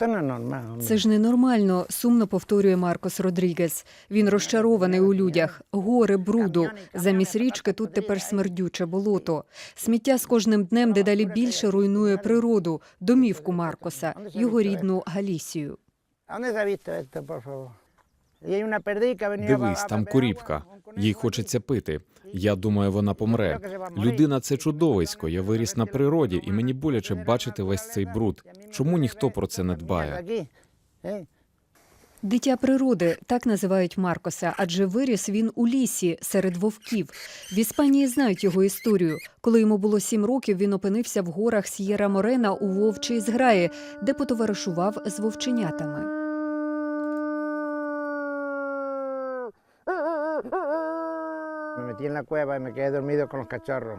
No es Це ж ненормально, сумно повторює Маркос Родрігес. Він розчарований у людях. Горе бруду. Замість річки тут тепер смердюче болото. Сміття з кожним днем дедалі більше руйнує природу, домівку Маркоса, його рідну Галісію. А не se ha Дивись, там корівка. Їй хочеться пити. Я думаю, вона помре. Людина це чудовисько. Я виріс на природі, і мені боляче бачити весь цей бруд. Чому ніхто про це не дбає? Дитя природи так називають Маркоса, адже виріс він у лісі серед вовків. В Іспанії знають його історію. Коли йому було сім років, він опинився в горах С'єра Морена у вовчій зграї, де потоваришував з вовченятами. Me metí en la cueva y me quedé dormido con los cachorros.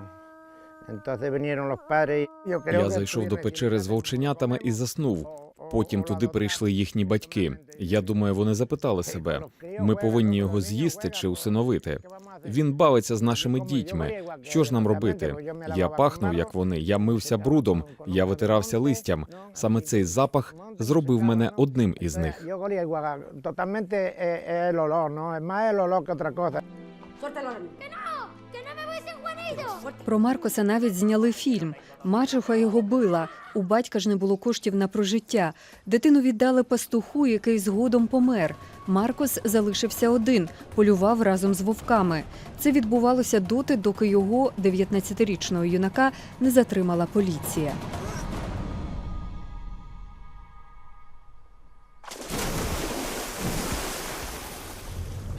Я зайшов до печери з вовченятами і заснув. Потім туди прийшли їхні батьки. Я думаю, вони запитали себе: ми повинні його з'їсти чи усиновити. Він бавиться з нашими дітьми. Що ж нам робити? Я пахнув, як вони. Я мився брудом, я витирався листям. Саме цей запах зробив мене одним із них. Про Маркоса навіть зняли фільм. Мачуха його била. У батька ж не було коштів на прожиття. Дитину віддали пастуху, який згодом помер. Маркос залишився один, полював разом з вовками. Це відбувалося доти, доки його 19-річного юнака не затримала поліція.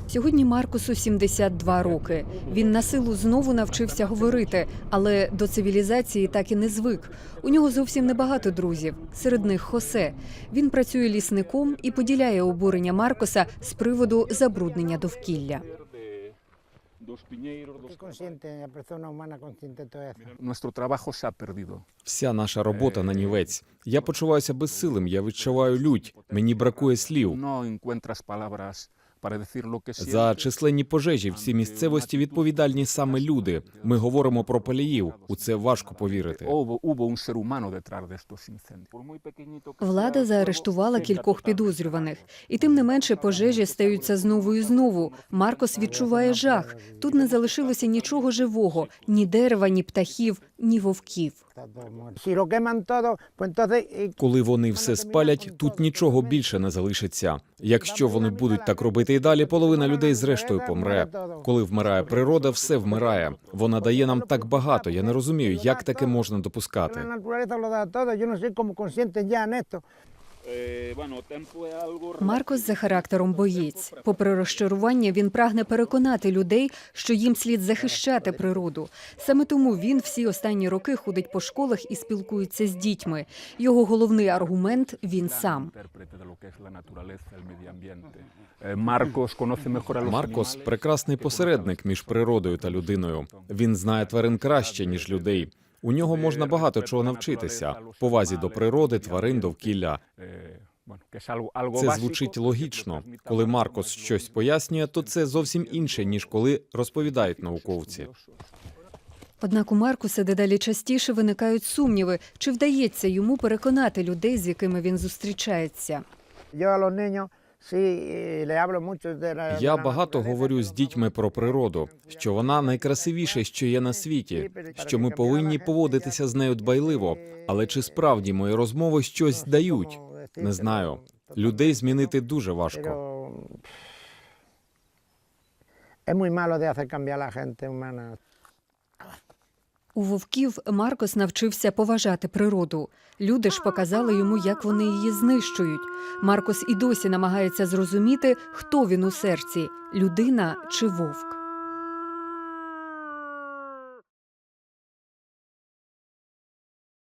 Сьогодні Маркусу 72 роки. Він на силу знову навчився говорити, але до цивілізації так і не звик. У нього зовсім небагато друзів. Серед них Хосе. Він працює лісником і поділяє обурення Маркоса з приводу забруднення довкілля. Вся наша робота на нівець. Я почуваюся безсилим, я відчуваю лють. Мені бракує слів. За численні пожежі в цій місцевості відповідальні саме люди. Ми говоримо про поліїв. У це важко повірити. Влада заарештувала кількох підозрюваних, і тим не менше пожежі стаються знову і знову. Маркос відчуває жах. Тут не залишилося нічого живого: ні дерева, ні птахів, ні вовків. Коли вони все спалять, тут нічого більше не залишиться. Якщо вони будуть так робити і далі, половина людей зрештою помре. Коли вмирає природа, все вмирає. Вона дає нам так багато. Я не розумію, як таке можна допускати. Esto. Маркос за характером боєць. Попри розчарування, він прагне переконати людей, що їм слід захищати природу. Саме тому він всі останні роки ходить по школах і спілкується з дітьми. Його головний аргумент він сам. Маркос прекрасний посередник між природою та людиною. Він знає тварин краще ніж людей. У нього можна багато чого навчитися. Повазі до природи, тварин, довкілля. Eh, Це звучить логічно. Коли Маркос щось пояснює, то це зовсім інше ніж коли розповідають науковці. Однак у Маркуса дедалі частіше виникають сумніви, чи вдається йому переконати людей, з якими він зустрічається. Yo eh. Я багато говорю з дітьми про природу, що вона найкрасивіше, що є на світі, що ми повинні поводитися з нею дбайливо. Але чи справді мої розмови щось дають? Не знаю. Людей змінити дуже важко. Es muy malo de hacer cambiar a la gente humana. У вовків Маркос навчився поважати природу. Люди ж показали йому, як вони її знищують. Маркос і досі намагається зрозуміти, хто він у серці людина чи вовк.